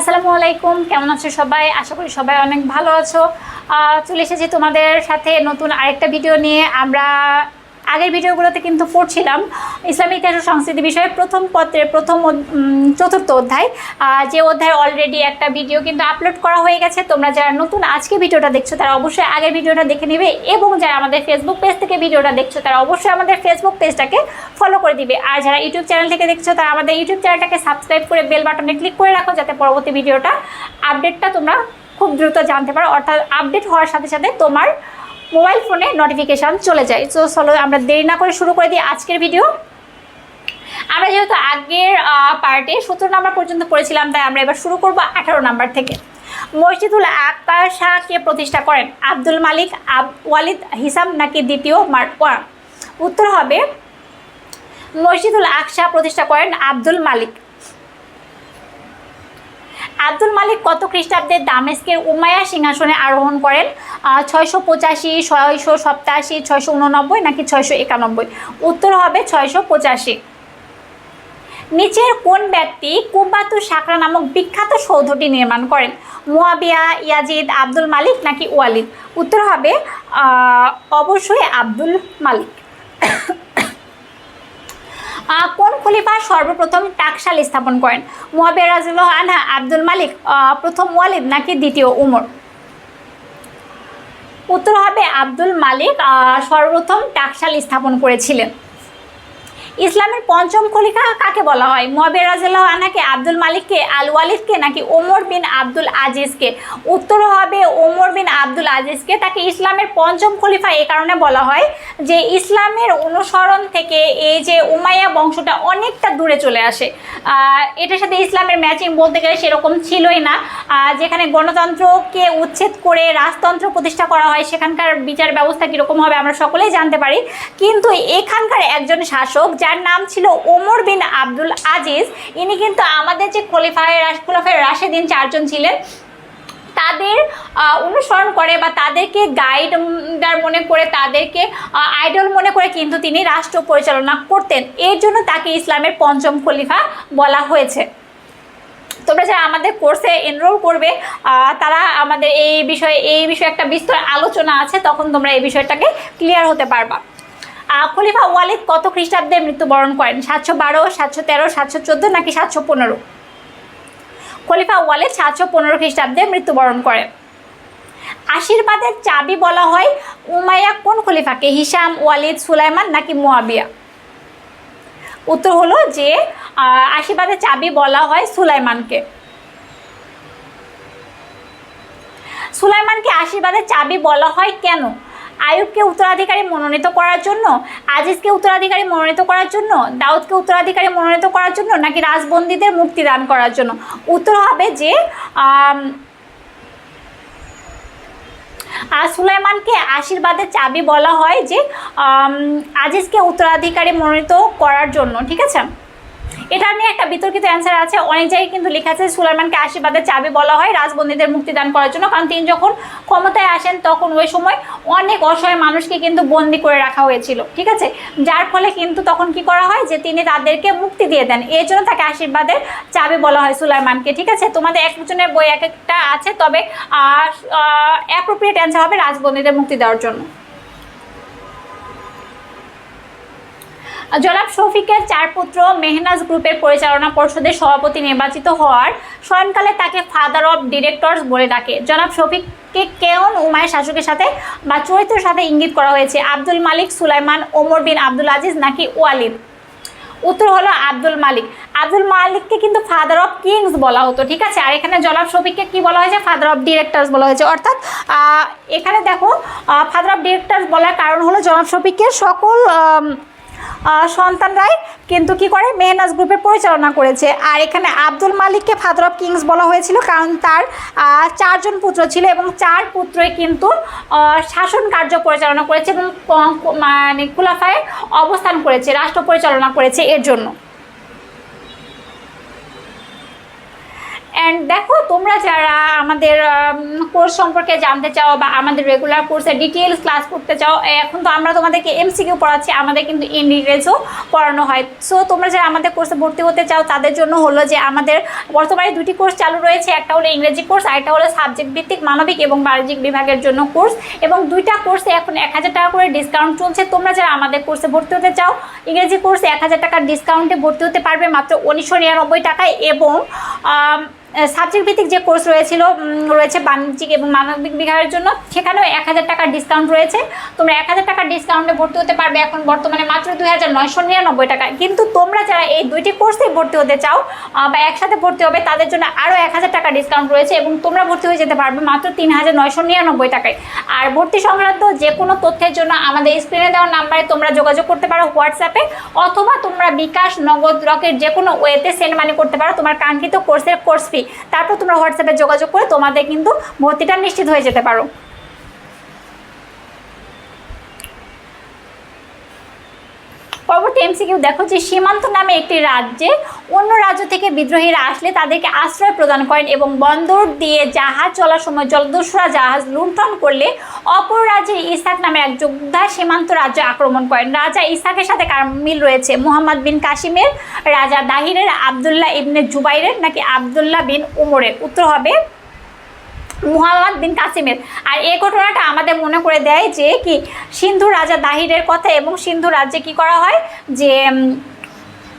আসসালামু আলাইকুম, কেমন আছো সবাই? আশা করি সবাই অনেক ভালো আছো। চলে এসেছি তোমাদের সাথে নতুন আরেকটা ভিডিও নিয়ে। আমরা আগের ভিডিওগুলোতে কিন্তু পড়ছিলাম ইসলামিক ইতিহাস ও সংস্কৃতি বিষয়ে প্রথম পত্রের প্রথম চতুর্থ অধ্যায়। যে অধ্যায় অলরেডি একটা ভিডিও কিন্তু আপলোড করা হয়ে গেছে। তোমরা যারা নতুন আজকে ভিডিওটা দেখছ, তারা অবশ্যই আগের ভিডিওটা দেখে নেবে এবং যারা আমাদের ফেসবুক পেজ থেকে ভিডিওটা দেখছ, তারা অবশ্যই আমাদের ফেসবুক পেজটাকে ফলো করে দিবে। আর যারা ইউটিউব চ্যানেল থেকে দেখছ, তারা আমাদের ইউটিউব চ্যানেলটাকে সাবস্ক্রাইব করে বেল বাটনে ক্লিক করে রাখো, যাতে পরবর্তী ভিডিওটা আপডেটটা তোমরা খুব দ্রুত জানতে পারো। অর্থাৎ আপডেট হওয়ার সাথে সাথে তোমার মোবাইল ফোনে নোটিফিকেশান চলে যায়। তো চলো আমরা দেরি না করে শুরু করে দিই আজকের ভিডিও আমরা যেহেতু আগের পার্টে সতেরো নাম্বার পর্যন্ত পড়েছিলাম তাই আমরা এবার শুরু করব আঠারো নাম্বার থেকে। মসজিদুল আকবার শাহ কে প্রতিষ্ঠা করেন? আব্দুল মালিক, আব, ওয়ালিদ হিসাম নাকি দ্বিতীয় মার, ওয়া? উত্তর হবে, মসজিদুল আকশা প্রতিষ্ঠা করেন আব্দুল মালিক। আব্দুল মালিক কত খ্রিস্টাব্দে দামেস্কের উমায়া সিংহাসনে আরোহণ করেন? ছয়শো পঁচাশি, ছয়শো সপ্তাশি, ছয়শো উননব্বই নাকি ছয়শো একানব্বই? উত্তর হবে ছয়শো পঁচাশি। নিচের কোন ব্যক্তি কুব্বাতু সাকরা নামক বিখ্যাত সৌধটি নির্মাণ করেন? মুয়াবিয়া, ইয়াজিদ, আব্দুল মালিক নাকি ওয়ালিদ? উত্তর হবে অবশ্যই আব্দুল মালিক। কোন খলিফা সর্বপ্রথম টাকশাল স্থাপন করেন। মুয়াবিয়া রাজুল্লাহ আনহা আব্দুল মালিক প্রথম ওয়ালিদ নাকি দ্বিতীয় উমর? উত্তর হবে আব্দুল মালিক সর্বপ্রথম টাকশাল স্থাপন করেছিলেন। ইসলামের পঞ্চম খলিফা কাকে বলা হয়? মুয়াবিয়া রাজিয়াল্লাহু আনহাকে, আব্দুল মালিককে, আল ওয়ালিদকে নাকি ওমর বিন আব্দুল আজিজকে? উত্তর হবে ওমর বিন আব্দুল আজিজকে। তাকে ইসলামের পঞ্চম খলিফা এই কারণে বলা হয় যে ইসলামের অনুসরণ থেকে এই যে উমাইয়া বংশটা অনেকটা দূরে চলে আসে। এটার সাথে ইসলামের ম্যাচিং বলতে গেলে সেরকম ছিলই না। যেখানে গণতন্ত্রকে উচ্ছেদ করে রাজতন্ত্র প্রতিষ্ঠা করা হয়, সেখানকার বিচার ব্যবস্থা কীরকম হবে আমরা সকলেই জানতে পারি। কিন্তু এখানকার একজন শাসক যার নাম ছিল ওমর বিন আব্দুল আজিজ। ইনি কিন্তু আমাদের যে খলিফায় খোলাফায় রাশেদিন চারজন ছিলেন, তাদের অনুসরণ করে বা তাদেরকে গাইডার মনে করে, তাদেরকে আইডল মনে করে কিন্তু তিনি রাষ্ট্র পরিচালনা করতেন। এর জন্য তাকে ইসলামের পঞ্চম খলিফা বলা হয়েছে। তোমরা যারা আমাদের কোর্সে এনরোল করবে তারা আমাদের এই বিষয়ে এই বিষয়ে একটা বিস্তর আলোচনা আছে, তখন তোমরা এই বিষয়টাকে ক্লিয়ার হতে পারবা। খলিফা ওয়ালিদ কত খ্রিস্টাব্দে মৃত্যুবরণ করেন? সাতশো বারো, সাতশো তেরো, সাতশো চোদ্দ নাকি সাতশো পনেরো? খলিফা ওয়ালিদ সাতশো পনেরো খ্রিস্টাব্দে মৃত্যুবরণ করেন। আশীর্বাদের চাবি বলা হয় উমাইয়া কোন খলিফাকে? হিসাম ওয়ালিদ, সুলাইমান নাকি মুয়াবিয়া? উত্তর হলো যে আশীর্বাদের চাবি বলা হয় সুলাইমানকে। সুলাইমানকে আশীর্বাদের চাবি বলা হয় কেন? আয়ুবকে উত্তরাধিকারী মনোনীত করার জন্য, আজিজকে উত্তরাধিকারী মনোনীত করার জন্য, দাউদকে উত্তরাধিকারী মনোনীত করার জন্য, নাকি রাজবন্দীদের মুক্তি দান করার জন্য? উত্তর হবে যে আর সুলাইমানকে আশীর্বাদের চাবি বলা হয় যে আজিজকে উত্তরাধিকারী মনোনীত করার জন্য, ঠিক আছে? এটা নিয়ে একটা বিতর্কিত অ্যান্সার আছে। অনেক জায়গায় কিন্তু লেখা আছে, সুলাইমানকে আশীর্বাদের চাবি বলা হয় রাজবন্দীদের মুক্তিদান করার জন্য। কারণ তিনি যখন ক্ষমতায় আসেন, তখন ওই সময় অনেক অসহায় মানুষকে কিন্তু বন্দি করে রাখা হয়েছিল, ঠিক আছে? যার ফলে কিন্তু তখন কি করা হয় যে, তিনি তাদেরকে মুক্তি দিয়ে দেন। এই জন্য তাকে আশীর্বাদের চাবি বলা হয় সুলাইমানকে, ঠিক আছে? তোমাদের এক একজনের বই এক একটা আছে, তবে অ্যাপ্রোপ্রিয়েট অ্যান্সার হবে রাজবন্দীদের মুক্তি দেওয়ার জন্য। জনাব শফিকের চার পুত্র মেহনাজ গ্রুপের পরিচালনা পর্ষদের সভাপতি নির্বাচিত হওয়ার স্বয়ংকালে তাকে ফাদার অফ ডিরেক্টরস বলে ডাকে। জনাব শফিককে কেউন উমায়ের শাসকের সাথে বা চরিত্রের সাথে ইঙ্গিত করা হয়েছে? আব্দুল মালিক, সুলাইমান, ওমর বিন আব্দুল আজিজ নাকি ওয়ালিদ? উত্তর হলো আব্দুল মালিক। আব্দুল মালিককে কিন্তু ফাদার অফ কিংস বলা হতো, ঠিক আছে? আর এখানে জনাব শফিককে কি বলা হয়েছে? ফাদার অফ ডিরেক্টরস বলা হয়েছে। অর্থাৎ এখানে দেখো ফাদার অফ ডিরেক্টরস বলার কারণ হলো জনাব শফিককে সকল সন্তানরাই কিন্তু কি করে? মেহনাজ গ্রুপের পরিচালনা করেছে। আর এখানে আব্দুল মালিককে ফাদার অফ কিংস বলা হয়েছিল কারণ তার চারজন পুত্র ছিল এবং চার পুত্রই কিন্তু শাসন কার্য পরিচালনা করেছে এবং মানে খুলাফায় অবস্থান করেছে, রাষ্ট্র পরিচালনা করেছে এর জন্য। অ্যান্ড দেখো, তোমরা যারা আমাদের কোর্স সম্পর্কে জানতে চাও বা আমাদের রেগুলার কোর্সে ডিটেলস ক্লাস করতে চাও এখন তো আমরা তোমাদেরকে এমসিকিউ পড়াচ্ছি, আমাদের কিন্তু ইন ডিটেলসও পড়ানো হয়। সো তোমরা যারা আমাদের কোর্সে ভর্তি হতে চাও, তাদের জন্য হলো যে আমাদের বর্তমানে দুটি কোর্স চালু রয়েছে, একটা হলো ইংরেজি কোর্স আর একটা হলো সাবজেক্ট ভিত্তিক মানবিক এবং বাণিজ্যিক বিভাগের জন্য কোর্স এবং দুইটা কোর্সে এখন এক হাজার টাকা করে ডিসকাউন্ট চলছে। তোমরা যারা আমাদের কোর্সে ভর্তি হতে চাও, ইংরেজি কোর্সে এক হাজার টাকার ডিসকাউন্টে ভর্তি হতে পারবে মাত্র উনিশশো নিরানব্বই টাকায় এবং সাবজেক্ট ভিত্তিক যে কোর্স রয়েছিল রয়েছে বাণিজ্যিক এবং মানবিক বিভাগের জন্য, সেখানেও এক হাজার টাকার ডিসকাউন্ট রয়েছে। তোমরা এক হাজার টাকার ডিসকাউন্টে ভর্তি হতে পারবে এখন বর্তমানে মাত্র দুই হাজার নয়শো নিরানব্বই টাকায় কিন্তু তোমরা যারা এই দুইটি কোর্সে ভর্তি হতে চাও বা একসাথে ভর্তি হবে, তাদের জন্য আরও এক হাজার টাকা ডিসকাউন্ট রয়েছে এবং তোমরা ভর্তি হয়ে যেতে পারবে মাত্র তিন হাজার নয়শো নিরানব্বই টাকায়। আর ভর্তি সংক্রান্ত যে কোনো তথ্যের জন্য আমাদের স্ক্রিনে দেওয়া নাম্বারে তোমরা যোগাযোগ করতে পারো হোয়াটসঅ্যাপে অথবা তোমরা বিকাশ নগদ রকের যে কোনো ওয়েতে সেন্ড মানি করতে পারো। তোমার কাঙ্ক্ষিত কোর্সের কোর্স ফি তারপর তোমরা হোয়াটসঅ্যাপে যোগাযোগ করে তোমাদের কিন্তু ভর্তিটা নিশ্চিত হয়ে যেতে পারো। পরবর্তী এমসিকিউ দেখো যে সীমান্ত নামে একটি রাজ্যে অন্য রাজ্য থেকে বিদ্রোহীরা আসলে তাদেরকে আশ্রয় প্রদান করেন এবং বন্দর দিয়ে জাহাজ চলার সময় জলদস্যুরা জাহাজ লুণ্ঠন করলে অপর রাজ্যের ইসাক নামে এক যোদ্ধা সীমান্ত রাজ্য আক্রমণ করেন। রাজা ইসাকের সাথে কার মিল রয়েছে মোহাম্মদ বিন কাশিমের রাজা দাহিরের, আবদুল্লাহ ইবনে জুবাইরের নাকি আবদুল্লাহ বিন উমরের। উত্তর হবে মুহাম্মদ বিন কাসিমের। আর এই ঘটনাটা আমাদের মনে করে দেয় যে কি, সিন্ধু রাজা দাহিরের কথা এবং সিন্ধু রাজ্যে কি করা হয়? যে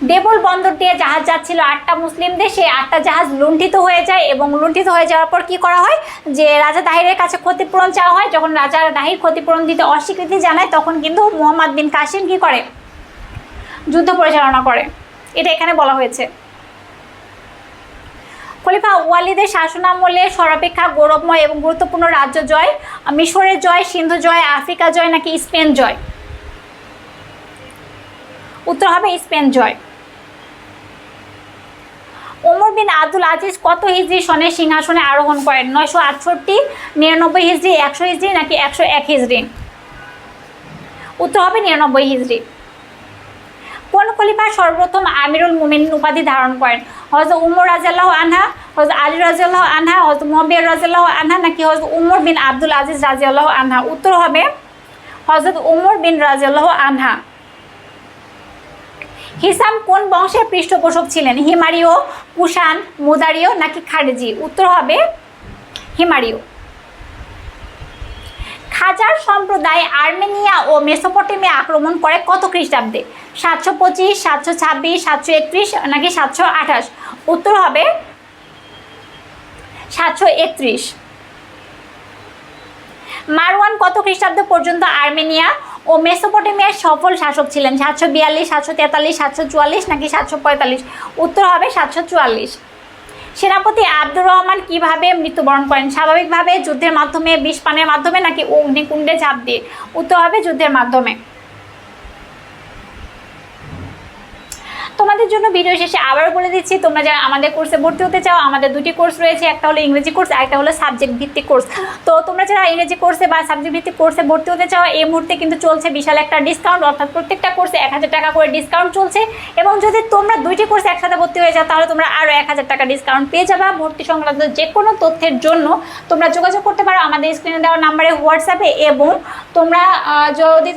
ডেবল বন্দর দিয়ে জাহাজ যাচ্ছিল আটটা মুসলিম দেশে। আটটা জাহাজ লুণ্ঠিত হয়ে যায় এবং লুণ্ঠিত হয়ে যাওয়ার পর কি করা হয়? যে রাজা দাহিরের কাছে ক্ষতিপূরণ চাওয়া হয়। যখন রাজা দাহির ক্ষতিপূরণ দিতে অস্বীকৃতি জানায়, তখন কিন্তু মুহাম্মদ বিন কাসিম কি করে? যুদ্ধ পরিচালনা করে। এটা এখানে বলা হয়েছে। খলিফা ওয়ালিদের শাসনামলে সর্বাপেক্ষা গৌরবময় এবং গুরুত্বপূর্ণ রাজ্য জয়, মিশরের জয়, সিন্ধু জয়, আফ্রিকা জয় নাকি স্পেন জয়? উত্তর হবে স্পেন জয়। বিন আব্দুল আজিজ কত হিজড়ি সনে সিংহাসনে আরোহণ করেন? নয়শো আটষট্টি, নিরানব্বই হিজড়ি একশো হিজড়ি নাকি একশো এক হিজড়ি উত্তর হবে নিরানব্বই হিজড়ি কোন খলিফা সর্বপ্রথম আমিরুল মুমিন উপাধি ধারণ করেন? হজরত উমর রাজাল্লাহ আনহা হজরত আলী রাজিয়াল্লাহ আনহা হজরত মোহাম্মদ রাজিয়াল্লাহ আনহা নাকি হজরত উমর বিন আব্দুল আজিজ রাজিয়াল্লাহ আনহা? উত্তর হবে হজরত উমর বিন রাজিয়াল্লাহ আনহা। হিসাম কোন বংশের পৃষ্ঠপোষক ছিলেন? হিমারিও, কুষাণ, মুদারিও নাকি খারেজি? উত্তর হবে হিমারিও। খাজার সম্প্রদায় আর্মেনিয়া ও মেসোপটেমিয়া আক্রমণ করে কত খ্রিস্টাব্দে? সাতশো পঁচিশ, সাতশো ছাব্বিশ, সাতশো একত্রিশ নাকি সাতশো আঠাশ? উত্তর হবে সাতশো একত্রিশ। মারওয়ান কত খ্রিস্টাব্দ পর্যন্ত আর্মেনিয়া ও মেসোপটেমিয়ার সফল শাসক ছিলেন। সাতশো বিয়াল্লিশ, সাতশো তেতাল্লিশ, সাতশো চুয়াল্লিশ নাকি সাতশো পঁয়তাল্লিশ? উত্তর হবে সাতশো চুয়াল্লিশ। সেনাপতি আব্দুর রহমান কীভাবে মৃত্যুবরণ করেন? স্বাভাবিকভাবে যুদ্ধের মাধ্যমে, বিষ পানের মাধ্যমে নাকি অগ্নিকুণ্ডে ঝাঁপ দিয়ে? উত্তর হবে যুদ্ধের মাধ্যমে। তোমাদের জন্য ভিডিও শেষে আবারও বলে দিচ্ছি, তোমরা যারা আমাদের কোর্সে ভর্তি হতে চাও, আমাদের দুটি কোর্স রয়েছে, একটা হলো ইংরেজি কোর্স আর একটা হলো সাবজেক্ট ভিত্তিক কোর্স তো তোমরা যারা ইংরেজি কোর্সে বা সাবজেক্ট ভিত্তিক কোর্সে ভর্তি হতে চাও, এই মুহূর্তে কিন্তু চলছে বিশাল একটা ডিসকাউন্ট অর্থাৎ প্রত্যেকটা কোর্সে এক হাজার টাকা করে ডিসকাউন্ট চলছে। এবং যদি তোমরা দুইটি কোর্সে একসাথে ভর্তি হয়ে যাও, তাহলে তোমরা আরও এক হাজার টাকা ডিসকাউন্ট পেয়ে যাবা। ভর্তি সংক্রান্ত যে কোনো তথ্যের জন্য তোমরা যোগাযোগ করতে পারো আমাদের স্ক্রিনে দেওয়া নাম্বারে হোয়াটসঅ্যাপে এবং তোমরা যদি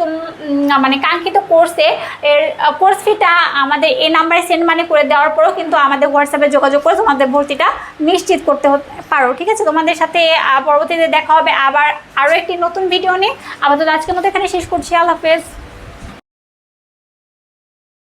মানে কাঙ্ক্ষিত কোর্সে এর কোর্স ফিটা আমাদের এই নাম্বারে সেন্ড মানি করে দেওয়ার পরও কিন্তু আমাদের হোয়াটসঅ্যাপে যোগাযোগ করে তোমাদের ভর্তিটা নিশ্চিত করতে পারো, ঠিক আছে? তোমাদের সাথে পরবর্তীতে দেখা হবে আবার আরও একটি নতুন ভিডিও নিয়ে। আপাতত আজকের মতো এখানে শেষ করছি। আল্লাহ হাফেজ।